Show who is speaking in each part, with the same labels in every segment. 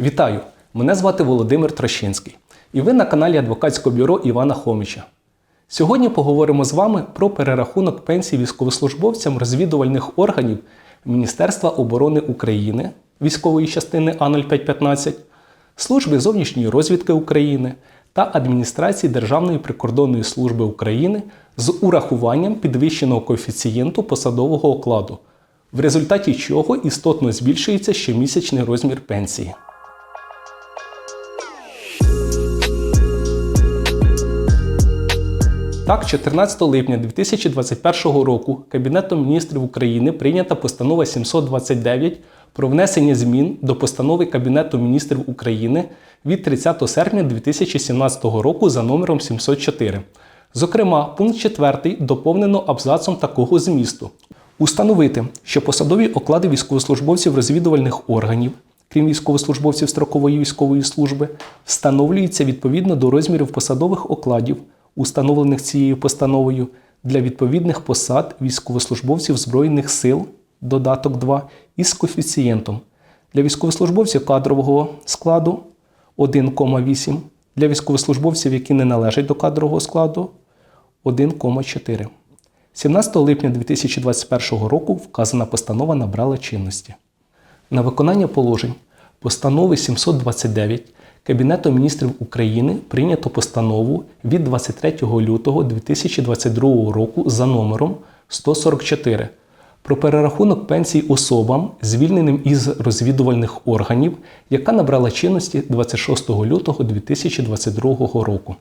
Speaker 1: Вітаю! Мене звати Володимир Трощинський, і ви на каналі Адвокатського бюро Івана Хоміча. Сьогодні поговоримо з вами про перерахунок пенсій військовослужбовцям розвідувальних органів Міністерства оборони України військової частини А0515, Служби зовнішньої розвідки України та Адміністрації Державної прикордонної служби України з урахуванням підвищеного коефіцієнту посадового окладу, в результаті чого істотно збільшується щомісячний розмір пенсії. Так, 14 липня 2021 року Кабінетом міністрів України прийнята постанова 729 про внесення змін до постанови Кабінету міністрів України від 30 серпня 2017 року за номером 704. Зокрема, пункт 4 доповнено абзацом такого змісту: установити, що посадові оклади військовослужбовців розвідувальних органів, крім військовослужбовців строкової військової служби, встановлюються відповідно до розмірів посадових окладів, установлених цією постановою, для відповідних посад військовослужбовців Збройних сил, додаток 2, із коефіцієнтом для військовослужбовців кадрового складу 1,8, для військовослужбовців, які не належать до кадрового складу 1,4. 17 липня 2021 року вказана постанова набрала чинності. На виконання положень постанови 729 Кабінетом міністрів України прийнято постанову від 23 лютого 2022 року за номером 144 про перерахунок пенсій особам, звільненим із розвідувальних органів, яка набрала чинності 26 лютого 2022 року.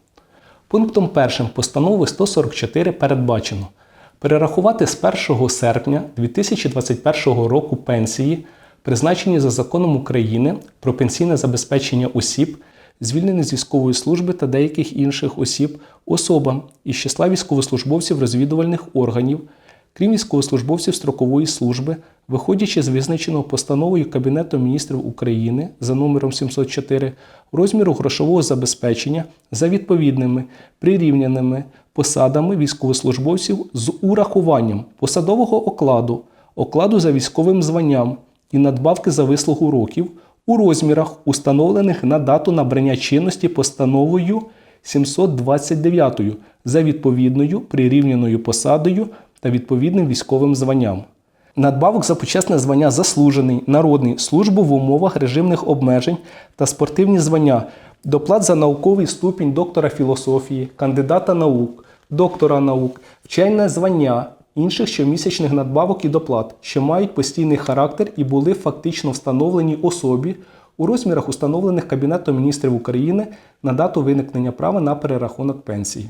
Speaker 1: Пунктом 1 постанови 144 передбачено перерахувати з 1 серпня 2021 року пенсії, призначені за законом України про пенсійне забезпечення осіб, звільнених з військової служби та деяких інших осіб, особам із числа військовослужбовців розвідувальних органів, крім військовослужбовців строкової служби, виходячи з визначеного постановою Кабінету міністрів України за номером 704 розміру грошового забезпечення за відповідними прирівняними посадами військовослужбовців з урахуванням посадового окладу, окладу за військовим званням і надбавки за вислугу років у розмірах, установлених на дату набрання чинності постановою 729 за відповідною прирівняною посадою та відповідним військовим званням. Надбавок за почесне звання заслужений, народний, службу в умовах режимних обмежень та спортивні звання, доплат за науковий ступінь доктора філософії, кандидата наук, доктора наук, вчене звання, інших щомісячних надбавок і доплат, що мають постійний характер і були фактично встановлені особі у розмірах, установлених Кабінетом міністрів України на дату виникнення права на перерахунок пенсії.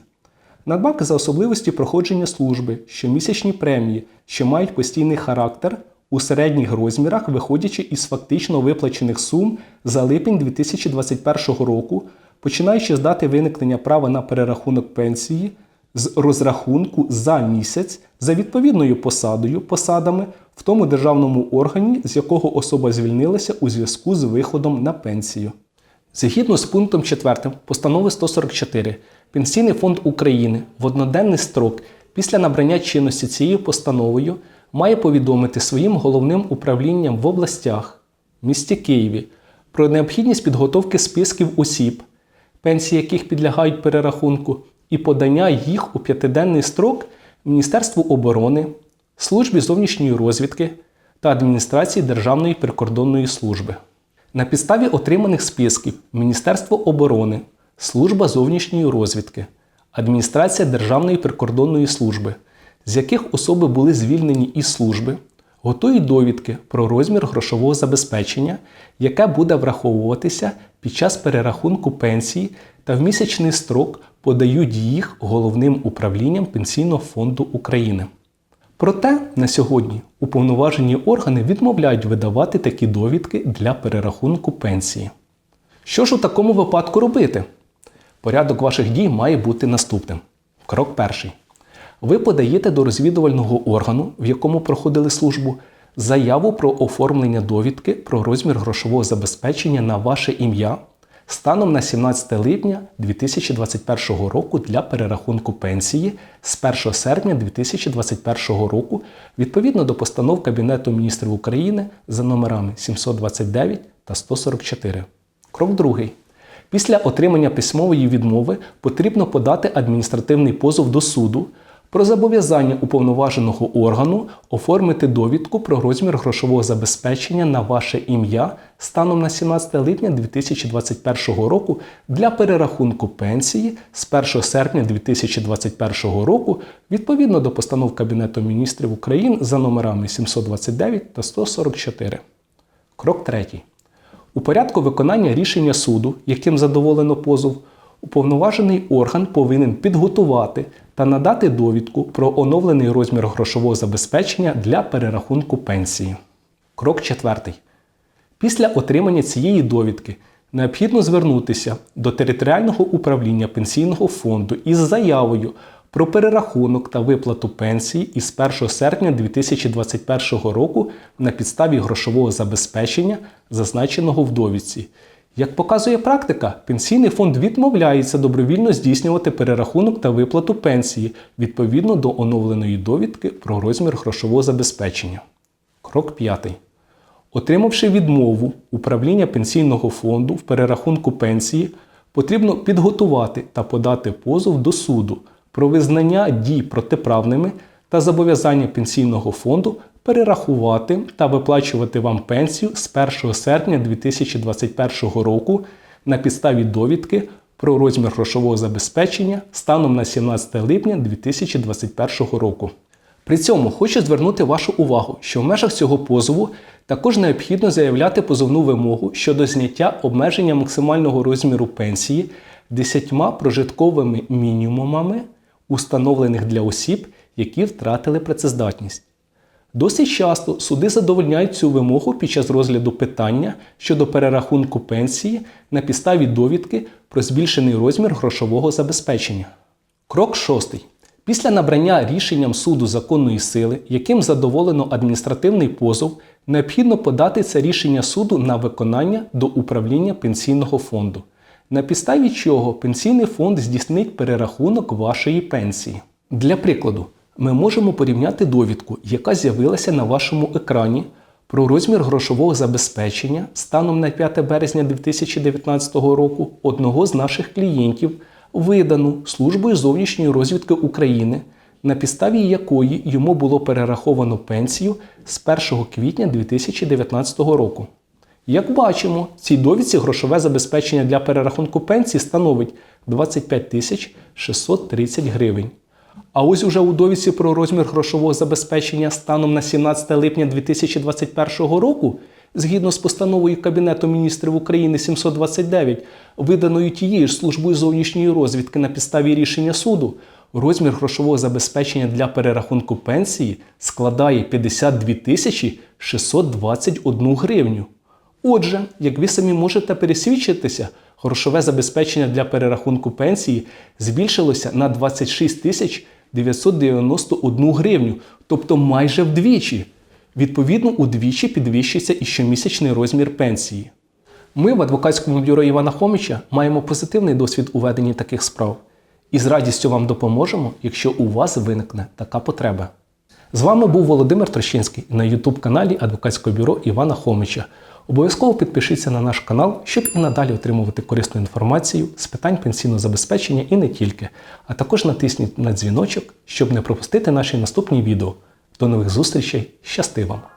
Speaker 1: Надбавки за особливості проходження служби, щомісячні премії, що мають постійний характер у середніх розмірах, виходячи із фактично виплачених сум за липень 2021 року, починаючи з дати виникнення права на перерахунок пенсії з розрахунку за місяць за відповідною посадою, посадами в тому державному органі, з якого особа звільнилася у зв'язку з виходом на пенсію. Згідно з пунктом 4 постанови 144, Пенсійний фонд України в одноденний строк після набрання чинності цією постановою має повідомити своїм головним управлінням в областях, місті Києві про необхідність підготовки списків осіб, пенсії яких підлягають перерахунку, і подання їх у п'ятиденний строк Міністерству оборони, Службі зовнішньої розвідки та Адміністрації Державної прикордонної служби. На підставі отриманих списків Міністерство оборони, Служба зовнішньої розвідки, Адміністрація Державної прикордонної служби, з яких особи були звільнені із служби, готують довідки про розмір грошового забезпечення, яке буде враховуватися під час перерахунку пенсії та в місячний строк подають їх головним управлінням Пенсійного фонду України. Проте на сьогодні уповноважені органи відмовляють видавати такі довідки для перерахунку пенсії. Що ж у такому випадку робити? Порядок ваших дій має бути наступним. Крок перший. Ви подаєте до розвідувального органу, в якому проходили службу, заяву про оформлення довідки про розмір грошового забезпечення на ваше ім'я станом на 17 липня 2021 року для перерахунку пенсії з 1 серпня 2021 року відповідно до постанов Кабінету міністрів України за номерами 729 та 144. Крок другий. Після отримання письмової відмови потрібно подати адміністративний позов до суду про зобов'язання уповноваженого органу оформити довідку про розмір грошового забезпечення на ваше ім'я станом на 17 липня 2021 року для перерахунку пенсії з 1 серпня 2021 року відповідно до постанов Кабінету міністрів України за номерами 729 та 144. Крок третій. У порядку виконання рішення суду, яким задоволено позов, уповноважений орган повинен підготувати та надати довідку про оновлений розмір грошового забезпечення для перерахунку пенсії. Крок четвертий. Після отримання цієї довідки необхідно звернутися до територіального управління пенсійного фонду із заявою про перерахунок та виплату пенсії із 1 серпня 2021 року на підставі грошового забезпечення, зазначеного в довідці. Як показує практика, пенсійний фонд відмовляється добровільно здійснювати перерахунок та виплату пенсії відповідно до оновленої довідки про розмір грошового забезпечення. Крок п'ятий. Отримавши відмову управління пенсійного фонду в перерахунку пенсії, потрібно підготувати та подати позов до суду про визнання дій протиправними та зобов'язання пенсійного фонду перерахувати та виплачувати вам пенсію з 1 серпня 2021 року на підставі довідки про розмір грошового забезпечення станом на 17 липня 2021 року. При цьому хочу звернути вашу увагу, що в межах цього позову також необхідно заявляти позовну вимогу щодо зняття обмеження максимального розміру пенсії 10 прожитковими мінімумами, установлених для осіб, які втратили працездатність. Досить часто суди задовольняють цю вимогу під час розгляду питання щодо перерахунку пенсії на підставі довідки про збільшений розмір грошового забезпечення. Крок шостий. Після набрання рішенням суду законної сили, яким задоволено адміністративний позов, необхідно подати це рішення суду на виконання до управління пенсійного фонду, на підставі чого пенсійний фонд здійснить перерахунок вашої пенсії. Для прикладу, ми можемо порівняти довідку, яка з'явилася на вашому екрані про розмір грошового забезпечення станом на 5 березня 2019 року одного з наших клієнтів, видану Службою зовнішньої розвідки України, на підставі якої йому було перераховано пенсію з 1 квітня 2019 року. Як бачимо, в цій довідці грошове забезпечення для перерахунку пенсії становить 25 630 гривень. А ось уже у довідці про розмір грошового забезпечення станом на 17 липня 2021 року, згідно з постановою Кабінету міністрів України 729, виданою тією ж службою зовнішньої розвідки на підставі рішення суду, розмір грошового забезпечення для перерахунку пенсії складає 52 тисячі 621 гривню. Отже, як ви самі можете пересвідчитися, грошове забезпечення для перерахунку пенсії збільшилося на 26 тисяч 991 гривню, тобто майже вдвічі. Відповідно, удвічі підвищиться і щомісячний розмір пенсії. Ми в адвокатському бюро Івана Хомича маємо позитивний досвід у веденні таких справ і з радістю вам допоможемо, якщо у вас виникне така потреба. З вами був Володимир Трощинський на YouTube каналі Адвокатського бюро Івана Хомича. Обов'язково підпишіться на наш канал, щоб і надалі отримувати корисну інформацію з питань пенсійного забезпечення і не тільки. А також натисніть на дзвіночок, щоб не пропустити наші наступні відео. До нових зустрічей! Щасти вам!